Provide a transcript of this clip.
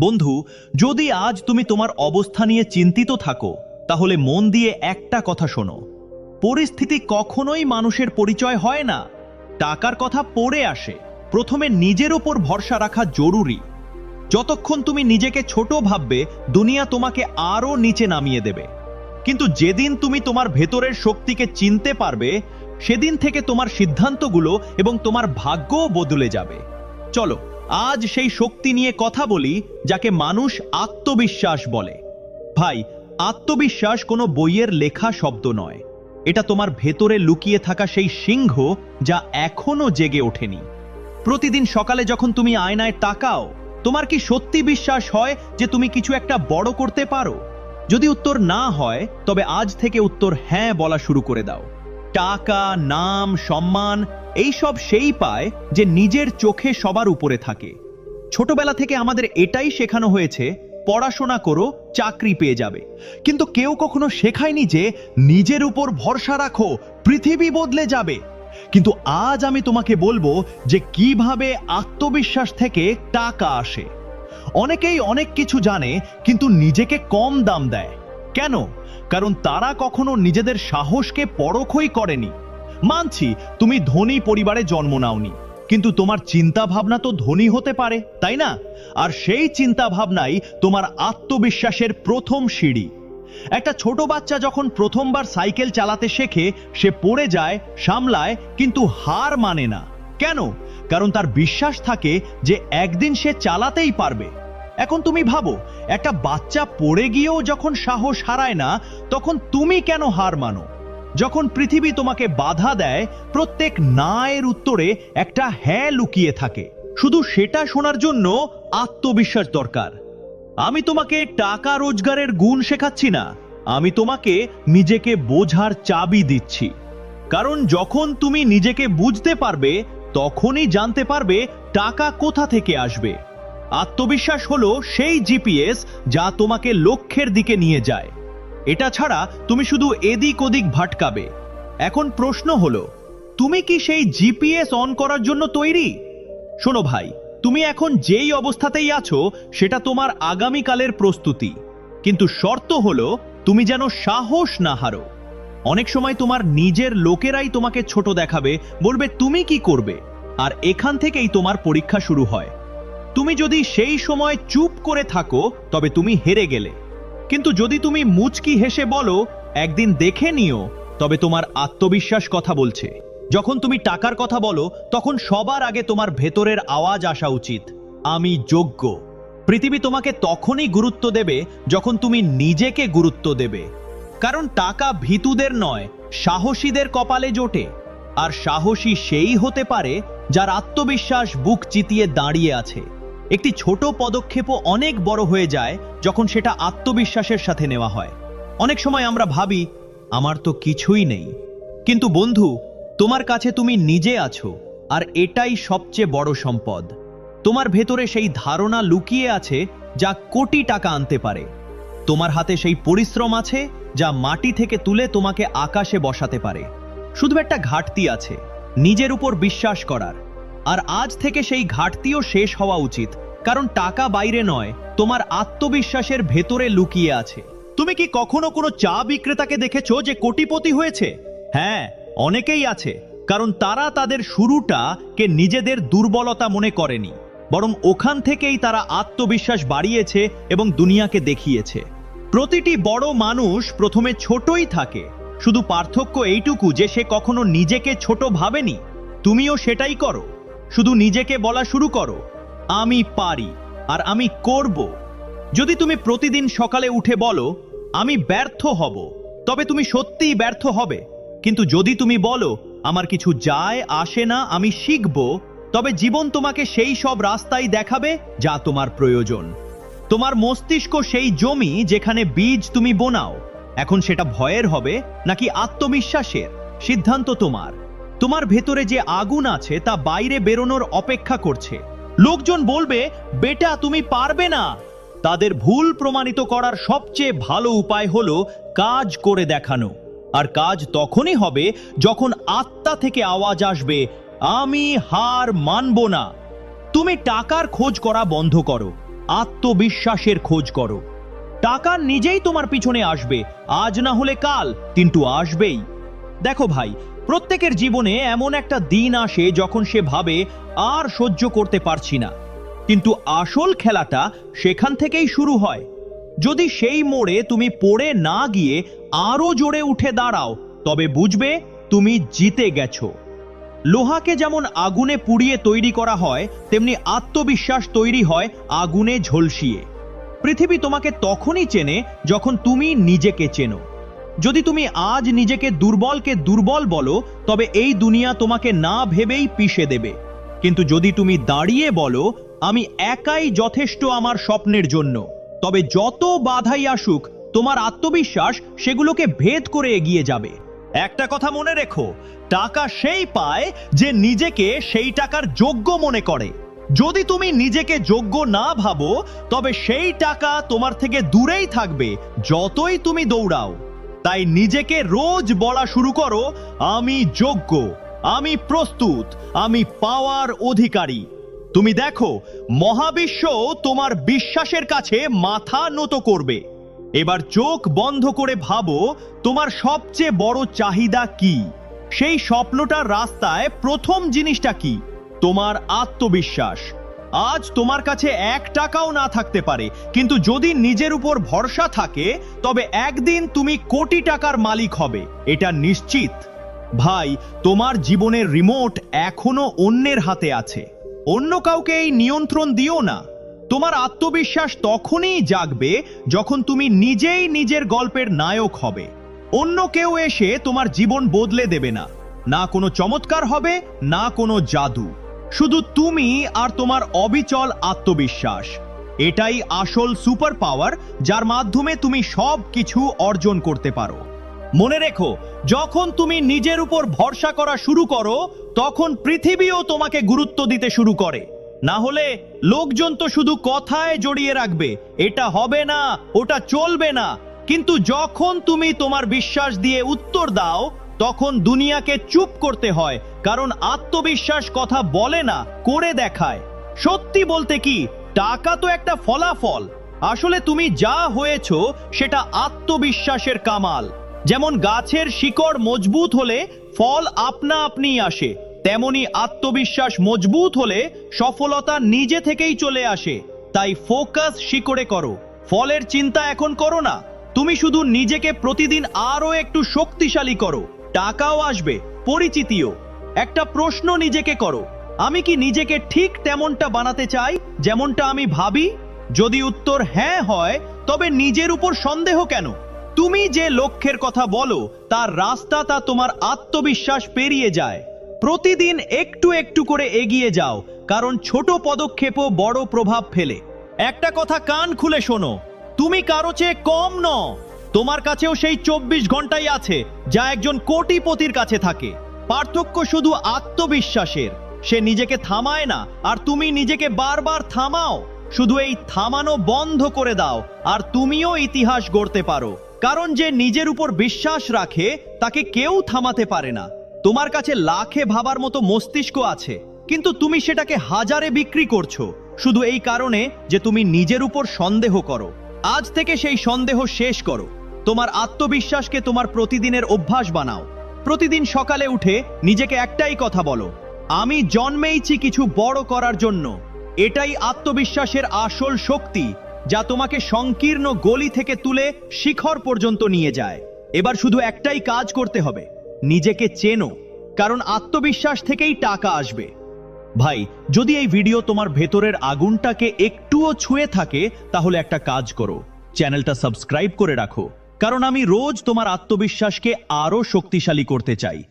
বন্ধু, যদি আজ তুমি তোমার অবস্থা নিয়ে চিন্তিত থাকো, তাহলে মন দিয়ে একটা কথা শোনো। পরিস্থিতি কখনোই মানুষের পরিচয় হয় না। টাকার কথা পড়ে আসে। প্রথমে নিজের ওপর ভরসা রাখা জরুরি। যতক্ষণ তুমি নিজেকে ছোট ভাববে, দুনিয়া তোমাকে আরও নিচে নামিয়ে দেবে। কিন্তু যেদিন তুমি তোমার ভেতরের শক্তিকে চিনতে পারবে, সেদিন থেকে তোমার সিদ্ধান্তগুলো এবং তোমার ভাগ্যও বদলে যাবে। চলো আজ সেই শক্তি নিয়ে কথা বলি, যাকে মানুষ আত্মবিশ্বাস বলে। ভাই, আত্মবিশ্বাস কোনো বইয়ের লেখা শব্দ নয়। এটা তোমার ভেতরে লুকিয়ে থাকা সেই সিংহ যা এখনও জেগে ওঠেনি। প্রতিদিন সকালে যখন তুমি আয়নায় তাকাও, তোমার কি সত্যি বিশ্বাস হয় যে তুমি কিছু একটা বড় করতে পারো? যদি উত্তর না হয়, তবে আজ থেকে উত্তর হ্যাঁ বলা শুরু করে দাও। টাকা, নাম, সম্মান, এইসব সেই পায় যে নিজের চোখে সবার উপরে থাকে। ছোটবেলা থেকে আমাদের এটাই শেখানো হয়েছে, পড়াশোনা করো, চাকরি পেয়ে যাবে। কিন্তু কেউ কখনো শেখায়নি যে নিজের উপর ভরসা রাখো, পৃথিবী বদলে যাবে। কিন্তু আজ আমি তোমাকে বলব যে কীভাবে আত্মবিশ্বাস থেকে টাকা আসে। অনেকেই অনেক কিছু জানে, কিন্তু নিজেকে কম দাম দেয়। কেন? কারণ তারা কখনো নিজেদের সাহসকে পরখই করেনি। মানছি, তুমি ধনী পরিবারে জন্ম নাওনি, কিন্তু তোমার চিন্তা ভাবনা তো ধনী হতে পারে, তাই না? আর সেই চিন্তা ভাবনাই তোমার আত্মবিশ্বাসের প্রথম সিঁড়ি। একটা ছোট বাচ্চা যখন প্রথমবার সাইকেল চালাতে শেখে, সে পড়ে যায়, সামলায়, কিন্তু হার মানে না। কেন? কারণ তার বিশ্বাস থাকে যে একদিন সে চালাতেই পারবে। এখন তুমি ভাবো, একটা বাচ্চা পড়ে গিয়েও যখন সাহস হারায় না, তখন তুমি কেন হার মানো? যখন পৃথিবী তোমাকে বাধা দেয়, প্রত্যেক না এর উত্তরে একটা হ্যাঁ লুকিয়ে থাকে। শুধু সেটা শোনার জন্য আত্মবিশ্বাস দরকার। আমি তোমাকে টাকা রোজগারের গুণ শেখাচ্ছি না, আমি তোমাকে নিজেকে বোঝার চাবি দিচ্ছি। কারণ যখন তুমি নিজেকে বুঝতে পারবে, তখনই জানতে পারবে টাকা কোথা থেকে আসবে। আত্মবিশ্বাস হলো সেই জিপিএস যা তোমাকে লক্ষ্যের দিকে নিয়ে যায়। এটা ছাড়া তুমি শুধু এদিক ওদিক ভাটকাবে। এখন প্রশ্ন হলো, তুমি কি সেই জিপিএস অন করার জন্য তৈরি? শোনো ভাই, তুমি এখন যেই অবস্থাতেই আছো, সেটা তোমার আগামীকালের প্রস্তুতি। কিন্তু শর্ত হলো, তুমি যেন সাহস না হারো। অনেক সময় তোমার নিজের লোকেরাই তোমাকে ছোট দেখাবে, বলবে তুমি কি করবে? আর এখান থেকেই তোমার পরীক্ষা শুরু হয়। তুমি যদি সেই সময় চুপ করে থাকো, তবে তুমি হেরে গেলে। কিন্তু যদি তুমি মুচকি হেসে বলো, একদিন দেখে নিও, তবে তোমার আত্মবিশ্বাস কথা বলছে। যখন তুমি টাকার কথা বলো, তখন সবার আগে তোমার ভেতরের আওয়াজ আসা উচিত, আমি যোগ্য। পৃথিবী তোমাকে তখনই গুরুত্ব দেবে, যখন তুমি নিজেকে গুরুত্ব দেবে। কারণ টাকা ভীতুদের নয়, সাহসীদের কপালে জোটে। আর সাহসী সেই হতে পারে, যার আত্মবিশ্বাস বুক চিতিয়ে দাঁড়িয়ে আছে। একটি ছোট পদক্ষেপও অনেক বড় হয়ে যায় যখন সেটা আত্মবিশ্বাসের সাথে নেওয়া হয়। অনেক সময় আমরা ভাবি, আমার তো কিছুই নেই। কিন্তু বন্ধু, তোমার কাছে তুমি নিজে আছো, আর এটাই সবচেয়ে বড় সম্পদ। তোমার ভেতরে সেই ধারণা লুকিয়ে আছে যা কোটি টাকা আনতে পারে। তোমার হাতে সেই পরিশ্রম আছে যা মাটি থেকে তুলে তোমাকে আকাশে বসাতে পারে। শুধু একটা ঘাটতি আছে, নিজের উপর বিশ্বাস করার। আর আজ থেকে সেই ঘাটতিও শেষ হওয়া উচিত, কারণ টাকা বাইরে নয়, তোমার আত্মবিশ্বাসের ভেতরে লুকিয়ে আছে। তুমি কি কখনো কোনো চা বিক্রেতাকে দেখেছ যে কোটিপতি হয়েছে? হ্যাঁ অনেকেই আছে, কারণ তারা তাদের শুরুটা কে নিজেদের দুর্বলতা মনে করেনি, বরং ওখান থেকেই তারা আত্মবিশ্বাস বাড়িয়েছে এবং দুনিয়াকে দেখিয়েছে। প্রতিটি বড় মানুষ প্রথমে ছোটই থাকে, শুধু পার্থক্য এইটুকু যে সে কখনো নিজেকে ছোট ভাবেনি। তুমিও সেটাই করো। শুধু নিজেকে বলা শুরু করো। আমি পারি আর আমি করব। যদি তুমি প্রতিদিন সকালে উঠে বলো, আমি ব্যর্থ হব, তবে তুমি সত্যিই ব্যর্থ হবে। কিন্তু যদি তুমি বলো, আমার কিছু যায়, আসে না, আমি শিখব, তবে জীবন তোমাকে সেই সব রাস্তাই দেখাবে যা তোমার প্রয়োজন। তোমার মস্তিষ্ক সেই জমি যেখানে বীজ তুমি বোনাও। এখন সেটা ভয়ের হবে নাকি আত্মবিশ্বাসের? সিদ্ধান্ত তোমার। তোমার ভেতরে যে আগুন আছে তা বাইরে বেরোনোর অপেক্ষা করছে। লোকজন বলবে, বেটা, তুমি পারবে না। তাদের ভুল প্রমাণিত করার সবচেয়ে ভালো উপায় হলো কাজ করে দেখানো। আর কাজ তখনই হবে যখন আত্মা থেকে আওয়াজ আসবে, আমি হার মানব না। তুমি টাকার খোঁজ করা বন্ধ করো, আত্মবিশ্বাসের খোঁজ করো। টাকা নিজেই তোমার পিছনে আসবে, আজ না হলে কাল, কিন্তু আসবেই। দেখো ভাই প্রত্যেকের জীবনে এমন একটা দিন আসে যখন সে ভাবে আর সহ্য করতে পারছি না। কিন্তু আসল খেলাটা সেখান থেকেই শুরু হয়। যদি সেই মোড়ে তুমি পড়ে না গিয়ে আরও জোরে উঠে দাঁড়াও, তবে বুঝবে তুমি জিতে গেছো। লোহাকে যেমন আগুনে পুড়িয়ে তৈরি করা হয়, তেমনি আত্মবিশ্বাস তৈরি হয় আগুনে ঝলসিয়ে। পৃথিবী তোমাকে তখনই চেনে যখন তুমি নিজেকে চেনো। যদি তুমি আজ নিজেকে দুর্বলকে দুর্বল বলো, তবে এই দুনিয়া তোমাকে না ভেবেই পিষে দেবে। কিন্তু যদি তুমি দাঁড়িয়ে বলো, আমি একাই যথেষ্ট আমার স্বপ্নের জন্য, তবে যত বাধাই আসুক, তোমার আত্মবিশ্বাস সেগুলোকে ভেদ করে এগিয়ে যাবে। একটা কথা মনে রেখো, টাকা সেই পায় যে নিজেকে সেই টাকার যোগ্য মনে করে। যদি তুমি নিজেকে যোগ্য না ভাবো, তবে সেই টাকা তোমার থেকে দূরেই থাকবে, যতই তুমি দৌড়াও। তাই নিজেকে রোজ বলা শুরু করো, আমি যোগ্য, আমি প্রস্তুত, আমি পাওয়ার অধিকারী। তুমি দেখো, মহাবিশ্ব তোমার বিশ্বাসের কাছে মাথা নত করবে। এবার চোখ বন্ধ করে ভাবো, তোমার সবচেয়ে বড় চাহিদা কি? সেই স্বপ্নটার রাস্তায় প্রথম জিনিসটা কি? তোমার আত্মবিশ্বাস। আজ তোমার কাছে এক টাকাও না থাকতে পারে। কিন্তু যদি নিজের উপর ভরসা থাকে, তবে একদিন তুমি কোটি টাকার মালিক হবে। এটা নিশ্চিত। ভাই, তোমার জীবনের রিমোট এখনও অন্যের হাতে আছে। অন্য কাউকে এই নিয়ন্ত্রণ দিও না। তোমার আত্মবিশ্বাস তখনই জাগবে যখন তুমি নিজেই নিজের গল্পের নায়ক হবে। অন্য কেউ এসে তোমার জীবন বদলে দেবে না। না কোনো চমৎকার হবে, না কোনো জাদু। শুধু তুমি আর তোমার অবিচল আত্মবিশ্বাস। এটাই আসল সুপার পাওয়ার যার মাধ্যমে তুমি সব কিছু অর্জন করতে পারো। মনে রেখো, যখন তুমি নিজের উপর ভরসা করা শুরু করো, তখন পৃথিবীও তোমাকে গুরুত্ব দিতে শুরু করে। না হলে লোকজন তো শুধু কথায় জড়িয়ে রাখবে, এটা হবে না, ওটা চলবে না। কিন্তু যখন তুমি তোমার বিশ্বাস দিয়ে উত্তর দাও তখন দুনিয়াকে চুপ করতে হয়, কারণ আত্মবিশ্বাস কথা বলে না, করে দেখায়। সত্যি বলতে কি, টাকা তো একটা ফলাফল। আসলে তুমি যা হয়েছো, সেটা আত্মবিশ্বাসের কামাল। যেমন গাছের শিকড় মজবুত হলে ফল আপনা আপনি আসে, তেমনি আত্মবিশ্বাস মজবুত হলে সফলতা নিজে থেকেই চলে আসে। তাই ফোকাস শিকড়ে করো। ফলের চিন্তা এখন করো না। তুমি শুধু নিজেকে প্রতিদিন আরও একটু শক্তিশালী করো। টাকাও আসবে, পরিচিতিও। একটা প্রশ্ন নিজেকে করো, আমি কি নিজেকে ঠিক তেমনটা বানাতে চাই, যেমনটা আমি ভাবি? যদি উত্তর হ্যাঁ হয়, তবে নিজের উপর সন্দেহ কেন? তুমি যে লক্ষ্যের কথা বলো, তার রাস্তা তা তোমার আত্মবিশ্বাস পেরিয়ে যায়। প্রতিদিন একটু একটু করে এগিয়ে যাও, কারণ ছোট পদক্ষেপও বড় প্রভাব ফেলে। একটা কথা কান খুলে শোনো, তুমি কারও চেয়ে কম ন তোমার কাছেও সেই চব্বিশ ঘন্টাই আছে, যা একজন কোটিপতির কাছে থাকে। পার্থক্য শুধু আত্মবিশ্বাসের। সে নিজেকে থামায় না, আর তুমি নিজেকে বারবার থামাও। শুধু এই থামানো বন্ধ করে দাও, আর তুমিও ইতিহাস গড়তে পারো। কারণ যে নিজের উপর বিশ্বাস রাখে, তাকে কেউ থামাতে পারে না। তোমার কাছে লাখে ভাবার মতো মস্তিষ্ক আছে, কিন্তু তুমি সেটাকে হাজারে বিক্রি করছ। শুধু এই কারণে যে তুমি নিজের উপর সন্দেহ করো। আজ থেকে সেই সন্দেহ শেষ করো। তোমার আত্মবিশ্বাসকে তোমার প্রতিদিনের অভ্যাস বানাও। প্রতিদিন সকালে উঠে নিজেকে একটাই কথা বলো, আমি জন্মেইছি কিছু বড় করার জন্য। এটাই আত্মবিশ্বাসের আসল শক্তি, যা তোমাকে সংকীর্ণ গলি থেকে তুলে শিখর পর্যন্ত নিয়ে যায়। এবার শুধু একটাই কাজ করতে হবে, নিজেকে চেনো, কারণ আত্মবিশ্বাস থেকেই টাকা আসবে। ভাই, যদি এই ভিডিও তোমার ভেতরের আগুনটাকে একটুও ছুঁয়ে থাকে, তাহলে একটা কাজ করো, চ্যানেলটা সাবস্ক্রাইব করে রাখো। কারণ আমি রোজ তোমার আত্মবিশ্বাসকে আরও শক্তিশালী করতে চাই।